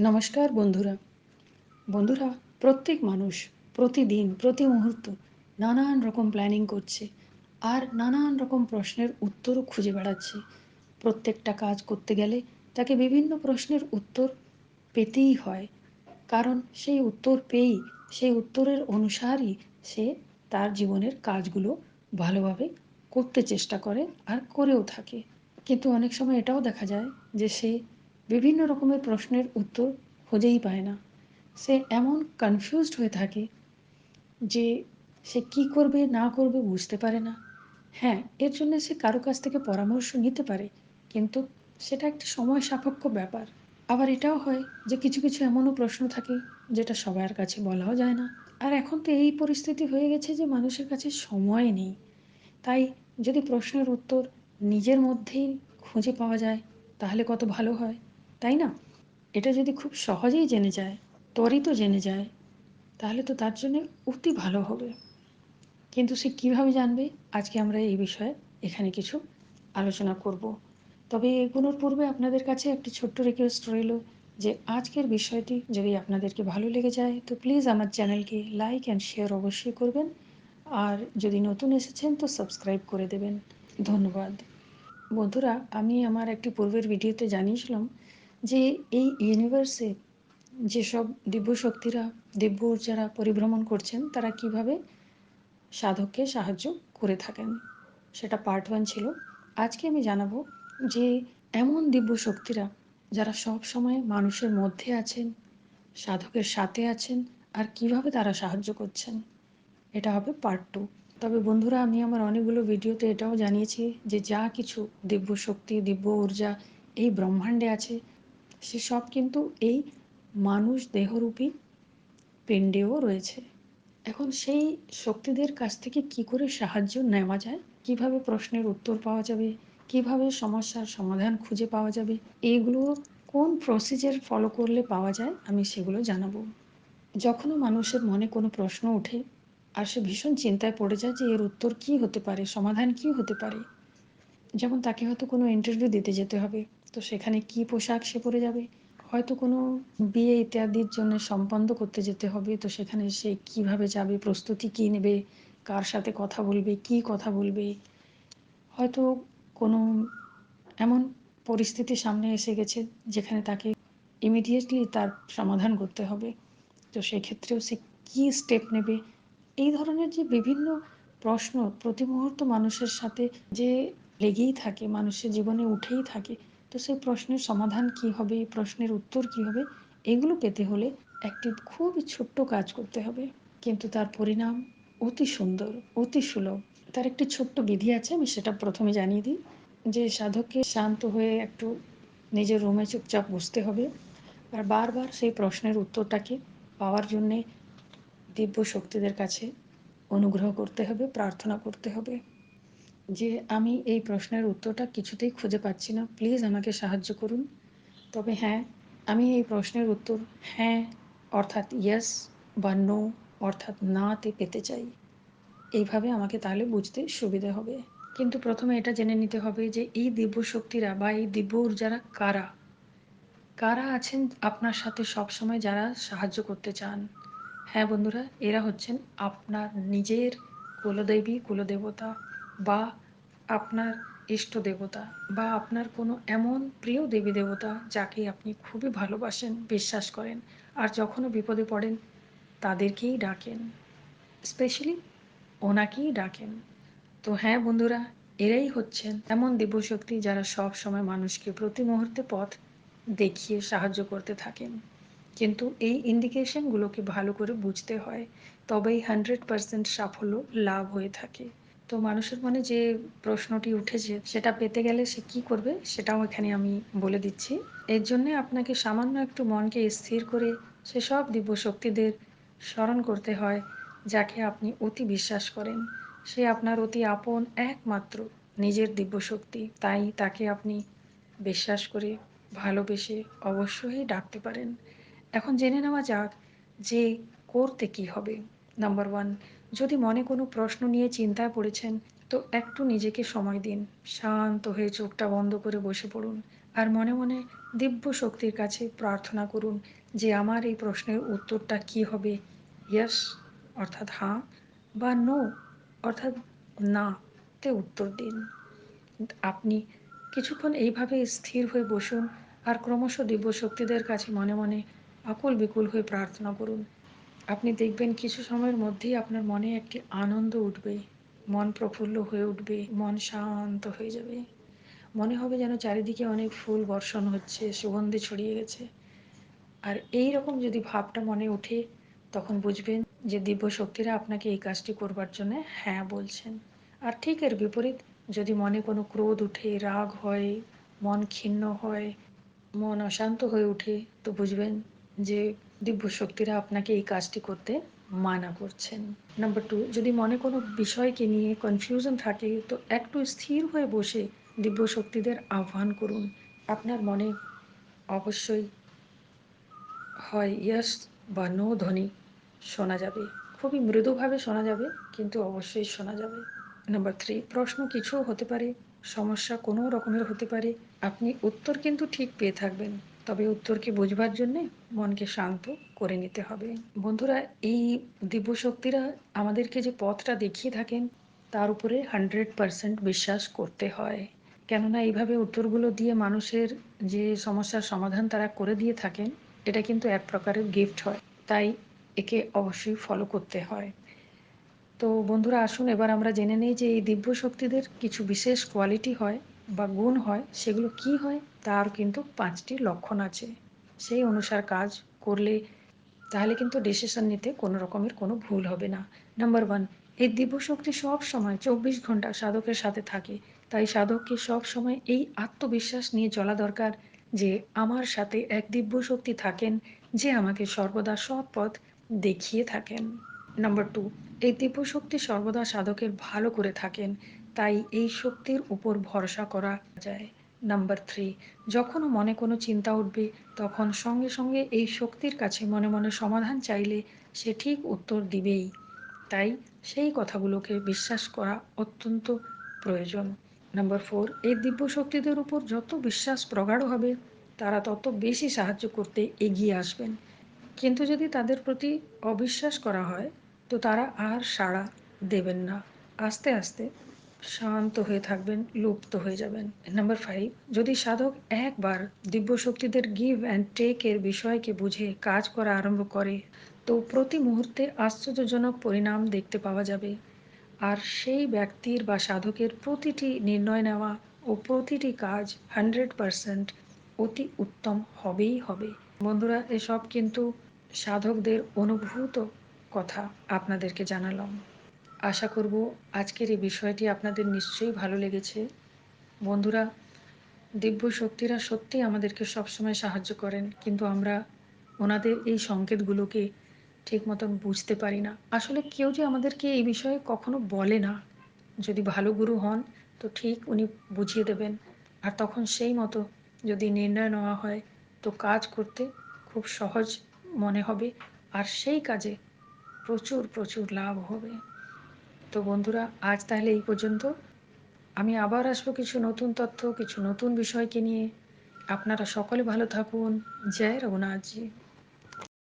নমস্কার বন্ধুরা। বন্ধুরা, প্রত্যেক মানুষ প্রতিদিন, প্রতি মুহূর্ত নানান রকম প্ল্যানিং করছে আর নানান রকম প্রশ্নের উত্তরও খুঁজে বেড়াচ্ছে। প্রত্যেকটা কাজ করতে গেলে তাকে বিভিন্ন প্রশ্নের উত্তর পেতেই হয়। কারণ সেই উত্তর পেয়েই, সেই উত্তরের অনুসারই সে তার জীবনের কাজগুলো ভালোভাবে করতে চেষ্টা করে আর করেও থাকে। কিন্তু অনেক সময় এটাও দেখা যায় যে সে বিভিন্ন রকমের প্রশ্নের উত্তর খুঁজেই পায় না। সে এমন কনফিউজড হয়ে থাকে যে সে কি করবে, না করবে বুঝতে পারে না। হ্যাঁ এর জন্য সে কারও কাছ থেকে পরামর্শ নিতে পারে, কিন্তু সেটা একটা সময় সাপেক্ষ ব্যাপার। আবার এটাও হয় যে কিছু কিছু এমনও প্রশ্ন থাকে যেটা সবার কাছে বলাও যায় না। আর এখন তো এই পরিস্থিতি হয়ে গেছে যে মানুষের কাছে সময় নেই। তাই যদি প্রশ্নের উত্তর নিজের মধ্যেই খুঁজে পাওয়া যায়, তাহলে কত ভালো হয়। তাই না? এটা যদি খুব সহজেই জেনে যায়, ত্বরিত জেনে যায়, তাহলে তো তার জন্য অতি ভালো হবে। কিন্তু সে কীভাবে জানবে? আজকে আমরা এই বিষয়ে এখানে কিছু আলোচনা করব। তবে এগুলোর পূর্বে আপনাদের কাছে একটি ছোট্ট রিকোয়েস্ট রইল যে আজকের বিষয়টি যদি আপনাদেরকে ভালো লেগে যায়, তো প্লিজ আমার চ্যানেলকে লাইক অ্যান্ড শেয়ার অবশ্যই করবেন। আর যদি নতুন এসেছেন, তো সাবস্ক্রাইব করে দেবেন। ধন্যবাদ। বন্ধুরা, আমি আমার একটি পূর্বের ভিডিওতে জানিয়েছিলাম যে এই ইউনিভার্সে যেসব দিব্য শক্তিরা দিব্য যারা পরিভ্রমণ করছেন, তারা কীভাবে সাধককে সাহায্য করে থাকেন? সেটা পার্ট ওয়ান ছিল। আজকে আমি জানাব যে এমন দিব্য শক্তিরা যারা সব সময় মানুষের মধ্যে আছেন, সাধকের সাথে আছেন, আর কীভাবে তারা সাহায্য করছেন, এটা হবে পার্ট টু তবে বন্ধুরা, আমি আমার অনেকগুলো ভিডিওতে এটাও জানিয়েছি যে যা কিছু দিব্য শক্তি দিব্য ঊর্জা এই ব্রহ্মাণ্ডে আছে সে সব কিন্তু এই মানুষ দেহরূপী পিণ্ডেও রয়েছে। এখন সেই শক্তিদের কাছ থেকে কি করে সাহায্য নেওয়া যায়? কীভাবে প্রশ্নের উত্তর পাওয়া যাবে? কীভাবে সমস্যার সমাধান খুঁজে পাওয়া যাবে? এইগুলো কোন প্রসিজার ফলো করলে পাওয়া যায়? আমি সেগুলো জানাব। যখনও মানুষের মনে কোনো প্রশ্ন ওঠে আর সে ভীষণ চিন্তায় পড়ে যায় যে এর উত্তর কি হতে পারে, সমাধান কি হতে পারে, যেমন তাকে হয়তো কোনো ইন্টারভিউ দিতে যেতে হবে তো সেখানে কি পোশাক সে পরে যাবে? হয়তো কোনো বিয়ে ইত্যাদির জন্য সম্পন্ন করতে যেতে হবে, তো সেখানে সে কীভাবে যাবে? প্রস্তুতি কী নেবে? কার সাথে কথা বলবে? কি কথা বলবে? হয়তো কোনো এমন পরিস্থিতি সামনে এসে গেছে যেখানে তাকে ইমিডিয়েটলি তার সমাধান করতে হবে। তো সেক্ষেত্রেও সে কী স্টেপ নেবে? এই ধরনের যে বিভিন্ন প্রশ্ন প্রতি মুহূর্ত মানুষের সাথে যে লেগেই থাকে, মানুষের জীবনে উঠেই থাকে তো সেই প্রশ্নের সমাধান কি হবে প্রশ্নের উত্তর কি হবে, এগুলো পেতে হলে একটি খুবই ছোট্ট কাজ করতে হবে। কিন্তু তার পরিণাম অতি সুন্দর, অতি সুলভ। তার একটি ছোট্ট বিধি আছে, আমি সেটা প্রথমে জানিয়ে দিই। যে সাধককে শান্ত হয়ে একটু নিজের রুমে চুপচাপ বসতে হবে আর বারবার সেই প্রশ্নের উত্তরটাকে পাওয়ার জন্যে দিব্য শক্তিদের কাছে অনুগ্রহ করতে হবে, প্রার্থনা করতে হবে। যে আমি এই প্রশ্নের উত্তরটা কিছুতেই খুঁজে পাচ্ছি না। প্লিজ আমাকে সাহায্য করুন। তবে হ্যাঁ আমি এই প্রশ্নের উত্তর হ্যাঁ অর্থাৎ ইয়েস বা নো অর্থাৎ নাতে পেতে চাই। এইভাবে আমাকে তাহলে বুঝতে সুবিধা হবে। কিন্তু প্রথমে এটা জেনে নিতে হবে যে এই দিব্য শক্তিরা বা এই দিব্য ঊর্জারা কারা? কারা আছেন আপনার সাথে সবসময় যারা সাহায্য করতে চান? হ্যাঁ বন্ধুরা, এরা হচ্ছেন আপনার নিজের কুলদেবী, কুলদেবতা। বা আপনার ইষ্ট দেবতা বা আপনার কোনো এমন প্রিয় দেবী দেবতা যাকে আপনি খুবই ভালোবাসেন, বিশ্বাস করেন আর যখনও বিপদে পড়েন, তাদেরকেই ডাকেন। স্পেশালি ওনাকেই ডাকেন। তো হ্যাঁ বন্ধুরা, এরাই হচ্ছেন এমন দিব্যশক্তি যারা সব সময় মানুষকে প্রতি মুহূর্তে পথ দেখিয়ে সাহায্য করতে থাকেন। কিন্তু এই ইন্ডিকেশনগুলোকে ভালো করে বুঝতে হয়, তবেই হান্ড্রেড পারসেন্ট সাফল্য লাভ হয়ে থাকে। তো মানুষের মনে যে প্রশ্নটি উঠেছে, সেটা পেতে গেলে সে কি করবে সেটাও এখানে আমি বলে দিচ্ছি। এর জন্যে আপনাকে সামান্য একটু মনকে স্থির করে সেসব দিব্য শক্তিদের স্মরণ করতে হয়, যাকে আপনি অতি বিশ্বাস করেন। সে আপনার অতি আপন একমাত্র নিজের দিব্য শক্তি তাই তাকে আপনি বিশ্বাস করে ভালোবেসে অবশ্যই ডাকতে পারেন। এখন জেনে নেওয়া যাক যে করতে কি হবে। নাম্বার ওয়ান যদি মনে কোনো প্রশ্ন নিয়ে চিন্তায় পড়েছেন, তো একটু নিজেকে সময় দিন। শান্ত হয়ে চোখটা বন্ধ করে বসে পড়ুন। আর মনে মনে দিব্য শক্তির কাছে প্রার্থনা করুন যে আমার এই প্রশ্নের উত্তরটা কি হবে। ইয়াস, অর্থাৎ হাঁ, বা নো, অর্থাৎ না তে উত্তর দিন। আপনি কিছুক্ষণ এইভাবে স্থির হয়ে বসুন আর ক্রমশ দিব্য শক্তিদের কাছে মনে মনে আকুল বিকুল হয়ে প্রার্থনা করুন। আপনি দেখবেন কিছু সময়ের মধ্যেই আপনার মনে একটি আনন্দ উঠবে, মন প্রফুল্ল হয়ে উঠবে, মন শান্ত হয়ে যাবে। মনে হবে যেন চারিদিকে অনেক ফুল বর্ষণ হচ্ছে, সুগন্ধি ছড়িয়ে গেছে। আর এই রকম যদি ভাবটা মনে ওঠে, তখন বুঝবেন যে দিব্য শক্তিরা আপনাকে এই কাজটি করবার জন্য হ্যাঁ বলছেন। আর ঠিক এর বিপরীত, যদি মনে কোনো ক্রোধ উঠে, রাগ হয়, মন ক্ষিন্ন হয়, মন অশান্ত হয়ে ওঠে, তো বুঝবেন যে দিব্য শক্তিরা আপনাকে এই কাজটি করতে মানা করছেন। নাম্বার টু যদি মনে কোনো বিষয়কে নিয়ে কনফিউশন থাকে, তো একটু স্থির হয়ে বসে দিব্য শক্তিদের আহ্বান করুন। আপনার মনে অবশ্যই হয় ইয়াস বা নো ধ্বনি শোনা যাবে। খুবই মৃদুভাবে শোনা যাবে, কিন্তু অবশ্যই শোনা যাবে। নাম্বার থ্রি প্রশ্ন কিছুও হতে পারে, সমস্যা কোনো রকমের হতে পারে, আপনি উত্তর কিন্তু ঠিক পেয়ে থাকবেন। তবে উত্তরকে বুঝবার জন্যে মনকে শান্ত করে নিতে হবে। বন্ধুরা, এই দিব্যশক্তিরা আমাদেরকে যে পথটা দেখিয়ে থাকেন, তার উপরে হান্ড্রেড পারসেন্ট বিশ্বাস করতে হয়। কেননা, এইভাবে উত্তরগুলো দিয়ে মানুষের যে সমস্যার সমাধান তারা করে দিয়ে থাকেন, এটা কিন্তু এক প্রকারের গিফট হয়। তাই একে অবশ্যই ফলো করতে হয়। তো বন্ধুরা, আসুন, এবার আমরা জেনে নিই যে এই দিব্য শক্তিদের কিছু বিশেষ কোয়ালিটি হয়। বা গুণ হয়, সেগুলো কি হয়, তার কিন্তু পাঁচটি লক্ষণ আছে। সেই অনুসার কাজ করলে তাহলে কিন্তু ডিসিশন নিতে কোনো রকমের কোনো ভুল হবে না। নাম্বার ওয়ান এই দিব্য শক্তি সব সময় চব্বিশ ঘণ্টা সাধকের সাথে থাকে। তাই সাধককে সব সময় এই আত্মবিশ্বাস নিয়ে চলা দরকার যে, আমার সাথে এক দিব্য শক্তি থাকেন, যে আমাকে সর্বদা সৎ পথ দেখিয়ে থাকেন। নাম্বার টু এই দিব্য শক্তি সর্বদা সাধকের ভালো করে থাকেন। তাই এই শক্তির উপর ভরসা করা যায়। নাম্বার থ্রি যখনও মনে কোনো চিন্তা উঠবে, তখন সঙ্গে সঙ্গে এই শক্তির কাছে মনে মনে সমাধান চাইলে সে ঠিক উত্তর দিবেই। তাই সেই কথাগুলোকে বিশ্বাস করা অত্যন্ত প্রয়োজন। নাম্বার ফোর এই দিব্য শক্তিদের উপর যত বিশ্বাস প্রগাঢ় হবে, তারা তত বেশি সাহায্য করতে এগিয়ে আসবেন। কিন্তু যদি তাদের প্রতি অবিশ্বাস করা হয়, তো তারা আর সাড়া দেবেন না। আস্তে আস্তে শান্ত হয়ে থাকবেন, লুপ্ত হয়ে যাবেন। নাম্বার ফাইভ যদি সাধক একবার দিব্য শক্তিদের গিভ অ্যান্ড টেক এর বিষয়কে বুঝে কাজ করা আরম্ভ করে, তো প্রতি মুহূর্তে আশ্চর্যজনক পরিণাম দেখতে পাওয়া যাবে। আর সেই ব্যক্তির বা সাধকের প্রতিটি নির্ণয় নেওয়া ও প্রতিটি কাজ হান্ড্রেড পারসেন্ট অতি উত্তম হবেই হবে। বন্ধুরা, এসব কিন্তু সাধকদের অনুভূত কথা আপনাদেরকে জানালাম। আশা করব আজকের এই বিষয়টি আপনাদের নিশ্চয়ই ভালো লেগেছে। বন্ধুরা, দিব্য শক্তিরা সত্যিই আমাদেরকে সবসময় সাহায্য করেন, কিন্তু আমরা ওনাদের এই সংকেতগুলোকে ঠিক মতন বুঝতে পারি না। আসলে কেউ যে আমাদেরকে এই বিষয়ে কখনো বলে না। যদি ভালো গুরু হন, তো ঠিক উনি বুঝিয়ে দেবেন। আর তখন সেই মতো যদি নির্ণয় নেওয়া হয়, তো কাজ করতে খুব সহজ মনে হবে। আর সেই কাজে প্রচুর প্রচুর লাভ হবে। তো বন্ধুরা, আজ তাহলে এই পর্যন্ত। আমি আবার আসব কিছু নতুন তথ্য, কিছু নতুন বিষয়কে নিয়ে। আপনারা সকলে ভালো থাকুন। জয় রঘুনাথজি।